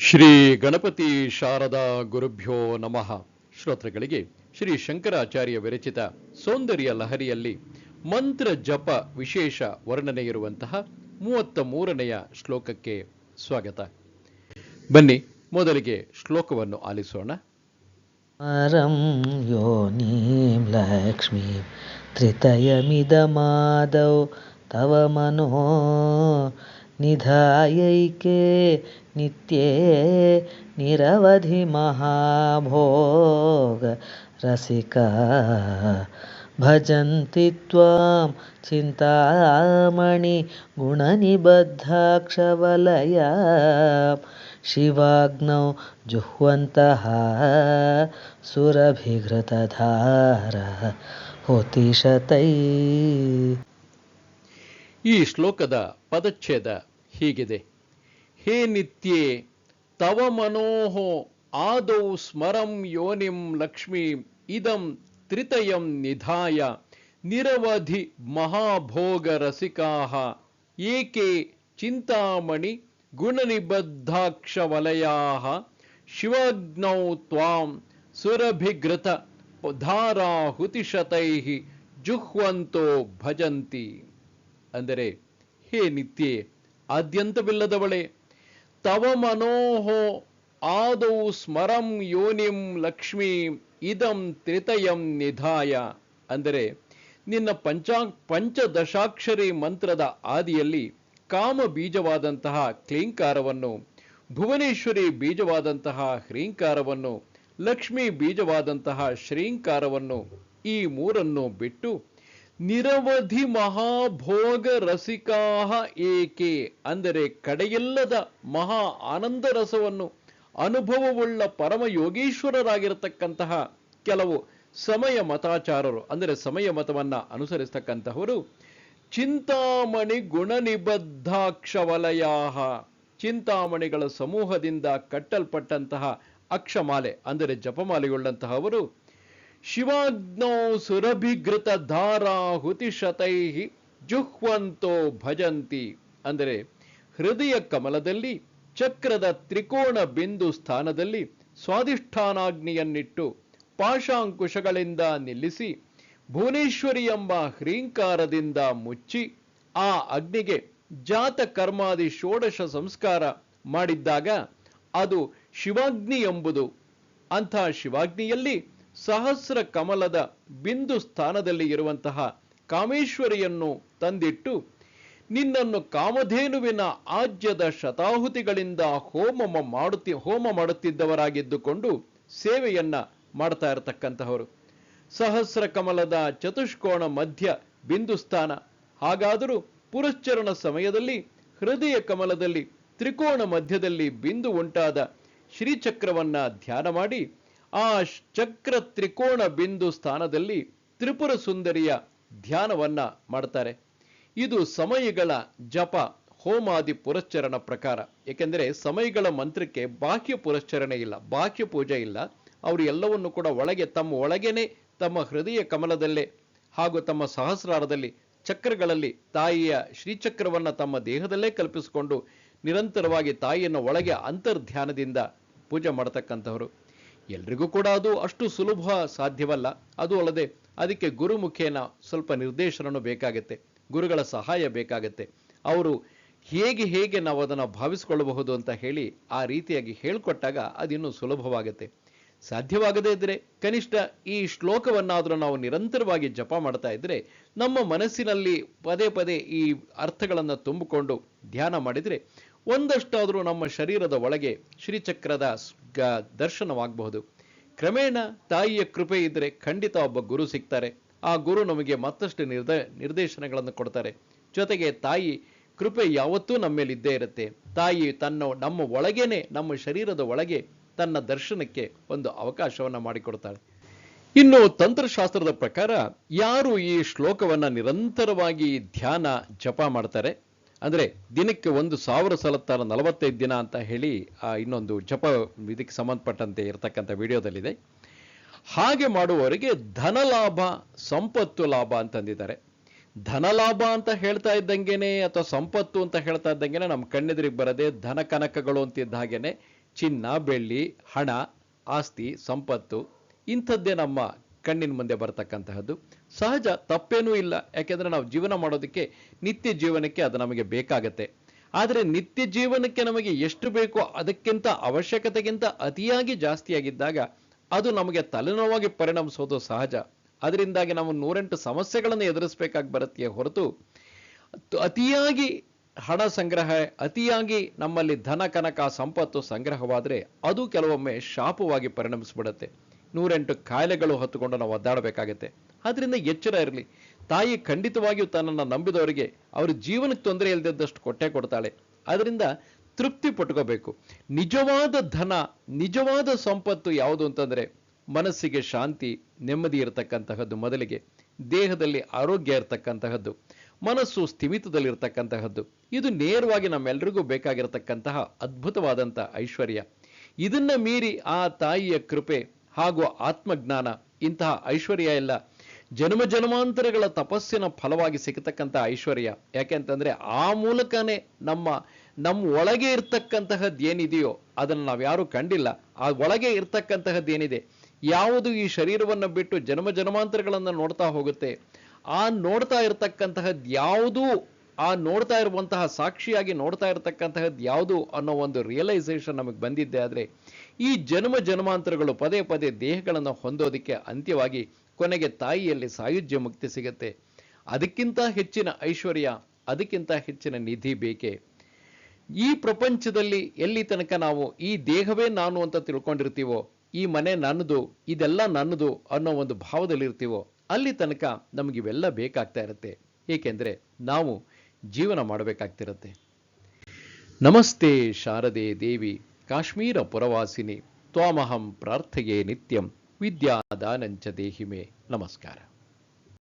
ಶ್ರೀ ಗಣಪತಿ ಶಾರದಾ ಗುರುಭ್ಯೋ ನಮಃ. ಶ್ರೋತೃಗಳಿಗೆ ಶ್ರೀ ಶಂಕರಾಚಾರ್ಯ ವಿರಚಿತ ಸೌಂದರ್ಯ ಲಹರಿಯಲ್ಲಿ ಮಂತ್ರ ಜಪ ವಿಶೇಷ ವರ್ಣನೆ ಇರುವಂತಹ ಮೂವತ್ತ ಮೂರನೆಯ ಶ್ಲೋಕಕ್ಕೆ ಸ್ವಾಗತ. ಬನ್ನಿ, ಮೊದಲಿಗೆ ಶ್ಲೋಕವನ್ನು ಆಲಿಸೋಣ. ಲಕ್ಷ್ಮೀ ತ್ರಿತಯ ಮಿದ ತ್ರಿತಯಮಿದಮಾದೌ ತವ ಮನೋ निधायैके नित्ये निरवधि महाभोग रसिका भजन्ति त्वां चिन्तामणि गुणनिबद्धाक्षवलया शिवाग्नौ जुह्वन्तः सुरभिघृतधारः होतिशतै ಈ ಶ್ಲೋಕದ ಪದಚ್ಛೇದ ಹೀಗಿದೆ. ಹೇ ನಿತ್ಯೇ, ತವ ಮನೋಹೋ ಆದೌ ಸ್ಮರಂ ಯೋನಿಂ ಲಕ್ಷ್ಮೀ ಇದಂ ತ್ರಿತಯಂ ನಿಧಾಯ ನಿರವಧಿ ಮಹಾಭೋಗ ರಸಿಕಾಹ ಏಕೆ ಚಿಂತಾಮಣಿ ಗುಣನಿಬದ್ಧಾಕ್ಷವಲಯಾಹ ಶಿವಗ್ನೌ ತ್ವಾಂ ಸುರಭಿಘೃತ ಧಾರಾಹುತಿಶತೈ ಜುಹ್ವಂತೋ ಭಜಂತಿ. ಅಂದರೆ ಹೇ ನಿತ್ಯೆ ಆದ್ಯಂತವಿಲ್ಲದವಳೆ ತವ ಮನೋಹೋ ಆದೌ ಸ್ಮರಂ ಯೋನಿಂ ಲಕ್ಷ್ಮೀ ಇದಂ ತ್ರಿತಯಂ ನಿಧಾಯ. ಅಂದರೆ ನಿನ್ನ ಪಂಚಾ ಪಂಚದಶಾಕ್ಷರಿ ಮಂತ್ರದ ಆದಿಯಲ್ಲಿ ಕಾಮ ಬೀಜವಾದಂತಹ ಕ್ಲೀಂಕಾರವನ್ನು, ಭುವನೇಶ್ವರಿ ಬೀಜವಾದಂತಹ ಹ್ರೀಂಕಾರವನ್ನು, ಲಕ್ಷ್ಮೀ ಬೀಜವಾದಂತಹ ಶ್ರೀಂಕಾರವನ್ನು ಈ ಮೂರನ್ನು ಬಿಟ್ಟು ನಿರವಧಿ ಮಹಾಭೋಗ ರಸಿಕಾಹ ಏಕೆ? ಅಂದರೆ ಕಡೆಯಿಲ್ಲದ ಮಹಾ ಆನಂದ ರಸವನ್ನು ಅನುಭವವುಳ್ಳ ಪರಮ ಯೋಗೀಶ್ವರರಾಗಿರತಕ್ಕಂತಹ ಕೆಲವು ಸಮಯ ಮತಾಚಾರರು, ಅಂದರೆ ಸಮಯ ಮತವನ್ನ ಅನುಸರಿಸ್ತಕ್ಕಂತಹವರು, ಚಿಂತಾಮಣಿ ಗುಣನಿಬದ್ಧಾಕ್ಷವಲಯಾಹ, ಚಿಂತಾಮಣಿಗಳ ಸಮೂಹದಿಂದ ಕಟ್ಟಲ್ಪಟ್ಟಂತಹ ಅಕ್ಷಮಾಲೆ, ಅಂದರೆ ಜಪಮಾಲೆಯುಳ್ಳಂತಹವರು ಶಿವಾಗ್ನೋ ಸುರಭಿಗೃತ ಧಾರಾಹುತಿ ಶತೈಹಿ ಜುಹ್ವಂತೋ ಭಜಂತಿ. ಅಂದರೆ ಹೃದಯ ಕಮಲದಲ್ಲಿ ಚಕ್ರದ ತ್ರಿಕೋಣ ಬಿಂದು ಸ್ಥಾನದಲ್ಲಿ ಸ್ವಾಧಿಷ್ಠಾನಾಗ್ನಿಯನ್ನಿಟ್ಟು ಪಾಶಾಂಕುಶಗಳಿಂದ ನಿಲ್ಲಿಸಿ ಭುವನೇಶ್ವರಿ ಎಂಬ ಹ್ರೀಂಕಾರದಿಂದ ಮುಚ್ಚಿ ಆ ಅಗ್ನಿಗೆ ಜಾತ ಕರ್ಮಾದಿ ಷೋಡಶ ಸಂಸ್ಕಾರ ಮಾಡಿದ್ದಾಗ ಅದು ಶಿವಾಗ್ನಿ ಎಂಬುದು. ಅಂಥ ಶಿವಾಗ್ನಿಯಲ್ಲಿ ಸಹಸ್ರ ಕಮಲದ ಬಿಂದು ಸ್ಥಾನದಲ್ಲಿ ಇರುವಂತಹ ಕಾಮೇಶ್ವರಿಯನ್ನು ತಂದಿಟ್ಟು, ನಿನ್ನನ್ನು ಕಾಮಧೇನುವಿನ ಆಜ್ಯದ ಶತಾಹುತಿಗಳಿಂದ ಹೋಮ ಮಾಡುತ್ತಿ, ಹೋಮ ಮಾಡುತ್ತಿದ್ದವರಾಗಿದ್ದುಕೊಂಡು ಸೇವೆಯನ್ನ ಮಾಡ್ತಾ ಇರತಕ್ಕಂತಹವರು. ಸಹಸ್ರ ಕಮಲದ ಚತುಷ್ಕೋಣ ಮಧ್ಯ ಬಿಂದು ಸ್ಥಾನ. ಹಾಗಾದರೂ ಪುರಶ್ಚರಣ ಸಮಯದಲ್ಲಿ, ಹೃದಯ ಕಮಲದಲ್ಲಿ, ತ್ರಿಕೋಣ ಮಧ್ಯದಲ್ಲಿ ಬಿಂದು ಉಂಟಾದ ಶ್ರೀಚಕ್ರವನ್ನ ಧ್ಯಾನ ಮಾಡಿ ಆ ಚಕ್ರ ತ್ರಿಕೋಣ ಬಿಂದು ಸ್ಥಾನದಲ್ಲಿ ತ್ರಿಪುರ ಸುಂದರಿಯ ಧ್ಯಾನವನ್ನ ಮಾಡ್ತಾರೆ. ಇದು ಸಮಯಗಳ ಜಪ, ಹೋಮಾದಿ ಪುರಶ್ಚರಣ ಪ್ರಕಾರ. ಏಕೆಂದರೆ ಸಮಯಗಳ ಮಂತ್ರಕ್ಕೆ ಬಾಹ್ಯ ಪುರಶ್ಚರಣೆ ಇಲ್ಲ, ಬಾಹ್ಯ ಪೂಜೆ ಇಲ್ಲ. ಅವರು ಎಲ್ಲವನ್ನು ಕೂಡ ಒಳಗೆ, ತಮ್ಮ ಒಳಗೇನೆ, ತಮ್ಮ ಹೃದಯ ಕಮಲದಲ್ಲೇ ಹಾಗೂ ತಮ್ಮ ಸಹಸ್ರಾರದಲ್ಲಿ, ಚಕ್ರಗಳಲ್ಲಿ ತಾಯಿಯ ಶ್ರೀಚಕ್ರವನ್ನು ತಮ್ಮ ದೇಹದಲ್ಲೇ ಕಲ್ಪಿಸಿಕೊಂಡು ನಿರಂತರವಾಗಿ ತಾಯಿಯನ್ನು ಒಳಗೆ ಅಂತರ್ಧ್ಯಾನದಿಂದ ಪೂಜೆ ಮಾಡತಕ್ಕಂಥವರು. ಎಲ್ರಿಗೂ ಕೂಡ ಅದು ಅಷ್ಟು ಸುಲಭ ಸಾಧ್ಯವಲ್ಲ. ಅದು ಅಲ್ಲದೆ ಅದಕ್ಕೆ ಗುರು ಮುಖೇನ ಸ್ವಲ್ಪ ನಿರ್ದೇಶನನು ಬೇಕಾಗತ್ತೆ, ಗುರುಗಳ ಸಹಾಯ ಬೇಕಾಗತ್ತೆ. ಅವರು ಹೇಗೆ ಹೇಗೆ ನಾವು ಅದನ್ನು ಭಾವಿಸಿಕೊಳ್ಳಬಹುದು ಅಂತ ಹೇಳಿ ಆ ರೀತಿಯಾಗಿ ಹೇಳಿಕೊಟ್ಟಾಗ ಅದಿನ್ನೂ ಸುಲಭವಾಗುತ್ತೆ. ಸಾಧ್ಯವಾಗದೇ ಇದ್ರೆ ಕನಿಷ್ಠ ಈ ಶ್ಲೋಕವನ್ನಾದರೂ ನಾವು ನಿರಂತರವಾಗಿ ಜಪ ಮಾಡ್ತಾ ಇದ್ರೆ ನಮ್ಮ ಮನಸ್ಸಿನಲ್ಲಿ ಪದೇ ಪದೇ ಈ ಅರ್ಥಗಳನ್ನು ತುಂಬಿಕೊಂಡು ಧ್ಯಾನ ಮಾಡಿದ್ರೆ ಒಂದಷ್ಟಾದರೂ ನಮ್ಮ ಶರೀರದ ಒಳಗೆ ಶ್ರೀಚಕ್ರದ ದರ್ಶನವಾಗಬಹುದು. ಕ್ರಮೇಣ ತಾಯಿಯ ಕೃಪೆ ಇದ್ದರೆ ಖಂಡಿತ ಒಬ್ಬ ಗುರು ಸಿಗ್ತಾರೆ. ಆ ಗುರು ನಮಗೆ ಮತ್ತಷ್ಟು ನಿರ್ದ, ನಿರ್ದೇಶನಗಳನ್ನು ಕೊಡ್ತಾರೆ. ಜೊತೆಗೆ ತಾಯಿ ಕೃಪೆ ಯಾವತ್ತೂ ನಮ್ಮ ಮೇಲೆ ಇದ್ದೇ ಇರುತ್ತೆ. ತಾಯಿ ತನ್ನ, ನಮ್ಮ ಒಳಗೇನೆ, ನಮ್ಮ ಶರೀರದ ಒಳಗೆ ತನ್ನ ದರ್ಶನಕ್ಕೆ ಒಂದು ಅವಕಾಶವನ್ನ ಮಾಡಿಕೊಡ್ತಾಳೆ. ಇನ್ನು ತಂತ್ರಶಾಸ್ತ್ರದ ಪ್ರಕಾರ ಯಾರು ಈ ಶ್ಲೋಕವನ್ನ ನಿರಂತರವಾಗಿ ಧ್ಯಾನ, ಜಪ ಮಾಡ್ತಾರೆ? ಅಂದ್ರೆ ದಿನಕ್ಕೆ ಒಂದು ಸಾವಿರ ಸಲ ತರ ನಲವತ್ತೈದು ದಿನ ಅಂತ ಹೇಳಿ, ಆ, ಇನ್ನೊಂದು ಜಪ ಇದಕ್ಕೆ ಸಂಬಂಧಪಟ್ಟಂತೆ ಇರತಕ್ಕಂಥ ವಿಡಿಯೋದಲ್ಲಿದೆ. ಹಾಗೆ ಮಾಡುವವರಿಗೆ ಧನಲಾಭ, ಸಂಪತ್ತು ಲಾಭ ಅಂತಂದಿದ್ದಾರೆ. ಧನಲಾಭ ಅಂತ ಹೇಳ್ತಾ ಇದ್ದಂಗೆನೆ ಅಥವಾ ಸಂಪತ್ತು ಅಂತ ಹೇಳ್ತಾ ಇದ್ದಂಗೆನೆ ನಮ್ಮ ಕಣ್ಣೆದುರಿಗೆ ಬರದೆ ಧನ ಕನಕಗಳು ಅಂತಿದ್ದ ಹಾಗೇನೆ ಚಿನ್ನ, ಬೆಳ್ಳಿ, ಹಣ, ಆಸ್ತಿ, ಸಂಪತ್ತು ಇಂಥದ್ದೇ ನಮ್ಮ ಕಣ್ಣಿನ ಮುಂದೆ ಬರತಕ್ಕಂತಹದ್ದು. ಸಹಜ ತಪ್ಪೇನೂ ಇಲ್ಲ. ಯಾಕೆಂದ್ರೆ ನಾವು ಜೀವನ ಮಾಡೋದಕ್ಕೆ ನಿತ್ಯ ಜೀವನಕ್ಕೆ ಅದು ನಮಗೆ ಬೇಕಾಗತ್ತೆ. ಆದರೆ ನಿತ್ಯ ಜೀವನಕ್ಕೆ ನಮಗೆ ಎಷ್ಟು ಬೇಕೋ ಅದಕ್ಕಿಂತ ಅವಶ್ಯಕತೆಗಿಂತ ಅತಿಯಾಗಿ ಜಾಸ್ತಿಯಾಗಿದ್ದಾಗ ಅದು ನಮಗೆ ತಲೆನೋವಾಗಿ ಪರಿಣಮಿಸೋದು ಸಹಜ. ಅದರಿಂದಾಗಿ ನಾವು ನೂರೆಂಟು ಸಮಸ್ಯೆಗಳನ್ನು ಎದುರಿಸಬೇಕಾಗಿ ಬರುತ್ತೆ ಹೊರತು ಅತಿಯಾಗಿ ಹಣ ಸಂಗ್ರಹ, ಅತಿಯಾಗಿ ನಮ್ಮಲ್ಲಿ ಧನ, ಕನಕ, ಸಂಪತ್ತು ಸಂಗ್ರಹವಾದರೆ ಅದು ಕೆಲವೊಮ್ಮೆ ಶಾಪವಾಗಿ ಪರಿಣಮಿಸ್ಬಿಡುತ್ತೆ. ನೂರೆಂಟು ಕಾಯಿಲೆಗಳು ಹೊತ್ತುಕೊಂಡು ನಾವು ಒದ್ದಾಡಬೇಕಾಗತ್ತೆ. ಆದ್ದರಿಂದ ಎಚ್ಚರ ಇರಲಿ. ತಾಯಿ ಖಂಡಿತವಾಗಿಯೂ ತನ್ನನ್ನು ನಂಬಿದವರಿಗೆ ಅವ್ರ ಜೀವನಕ್ಕೆ ತೊಂದರೆ ಇಲ್ಲದಿದ್ದಷ್ಟು ಕೊಟ್ಟೆ ಕೊಡ್ತಾಳೆ. ಅದರಿಂದ ತೃಪ್ತಿ ಪಟ್ಕೋಬೇಕು. ನಿಜವಾದ ಧನ, ನಿಜವಾದ ಸಂಪತ್ತು ಯಾವುದು ಅಂತಂದ್ರೆ ಮನಸ್ಸಿಗೆ ಶಾಂತಿ, ನೆಮ್ಮದಿ ಇರತಕ್ಕಂತಹದ್ದು ಮೊದಲಿಗೆ. ದೇಹದಲ್ಲಿ ಆರೋಗ್ಯ ಇರತಕ್ಕಂತಹದ್ದು. ಮನಸ್ಸು ಸ್ಥಿಮಿತದಲ್ಲಿರ್ತಕ್ಕಂತಹದ್ದು. ಇದು ನೇರವಾಗಿ ನಮ್ಮೆಲ್ಲರಿಗೂ ಬೇಕಾಗಿರತಕ್ಕಂತಹ ಅದ್ಭುತವಾದಂಥ ಐಶ್ವರ್ಯ. ಇದನ್ನ ಮೀರಿ ಆ ತಾಯಿಯ ಕೃಪೆ ಹಾಗೂ ಆತ್ಮಜ್ಞಾನ, ಇಂತಹ ಐಶ್ವರ್ಯ ಎಲ್ಲ ಜನ್ಮ ಜನ್ಮಾಂತರಗಳ ತಪಸ್ಸಿನ ಫಲವಾಗಿ ಸಿಗತಕ್ಕಂಥ ಐಶ್ವರ್ಯ. ಯಾಕೆಂತಂದ್ರೆ ಆ ಮೂಲಕನೇ ನಮ್ಮ ನಮ್ಮ ಒಳಗೆ ಇರ್ತಕ್ಕಂತಹದ್ದು ಏನಿದೆಯೋ ಅದನ್ನು ನಾವು ಯಾರು ಕಂಡಿಲ್ಲ. ಆ ಒಳಗೆ ಇರ್ತಕ್ಕಂತಹದ್ದು ಏನಿದೆ? ಯಾವುದು ಈ ಶರೀರವನ್ನು ಬಿಟ್ಟು ಜನ್ಮ ಜನ್ಮಾಂತರಗಳನ್ನು ನೋಡ್ತಾ ಹೋಗುತ್ತೆ? ಆ ನೋಡ್ತಾ ಇರ್ತಕ್ಕಂತಹದ್ದು ಯಾವುದು ಆ ನೋಡ್ತಾ ಇರುವಂತಹ ಸಾಕ್ಷಿಯಾಗಿ ನೋಡ್ತಾ ಇರತಕ್ಕಂತಹದ್ದು ಯಾವುದು ಅನ್ನೋ ಒಂದು ರಿಯಲೈಸೇಷನ್ ನಮಗೆ ಬಂದಿದ್ದೆ ಆದರೆ, ಈ ಜನ್ಮ ಜನ್ಮಾಂತರಗಳು ಪದೇ ಪದೇ ದೇಹಗಳನ್ನು ಹೊಂದೋದಕ್ಕೆ ಅಂತ್ಯವಾಗಿ ಕೊನೆಗೆ ತಾಯಿಯಲ್ಲಿ ಸಾಯುಜ್ಯ ಮುಕ್ತಿ ಸಿಗತ್ತೆ. ಅದಕ್ಕಿಂತ ಹೆಚ್ಚಿನ ಐಶ್ವರ್ಯ, ಅದಕ್ಕಿಂತ ಹೆಚ್ಚಿನ ನಿಧಿ ಬೇಕೇ? ಈ ಪ್ರಪಂಚದಲ್ಲಿ ಎಲ್ಲಿ ತನಕ ನಾವು ಈ ದೇಹವೇ ನಾನು ಅಂತ ತಿಳ್ಕೊಂಡಿರ್ತೀವೋ, ಈ ಮನೆ ನನ್ನದು, ಇದೆಲ್ಲ ನನ್ನದು ಅನ್ನೋ ಒಂದು ಭಾವದಲ್ಲಿರ್ತೀವೋ, ಅಲ್ಲಿ ತನಕ ನಮಗಿವೆಲ್ಲ ಬೇಕಾಗ್ತಾ ಇರುತ್ತೆ. ಏಕೆಂದರೆ ನಾವು ಜೀವನ ಮಾಡಬೇಕಾಗ್ತಿರತ್ತೆ. ನಮಸ್ತೆ ಶಾರದೆ ದೇವಿ ಕಾಶ್ಮೀರ ಪುರವಾಸಿನಿ ತ್ವಾಮಹಂ ಪ್ರಾರ್ಥೆಯೇ ನಿತ್ಯಂ ವಿದ್ಯಾದಾನಂಚ ದೇಹಿಮೆ. ನಮಸ್ಕಾರ.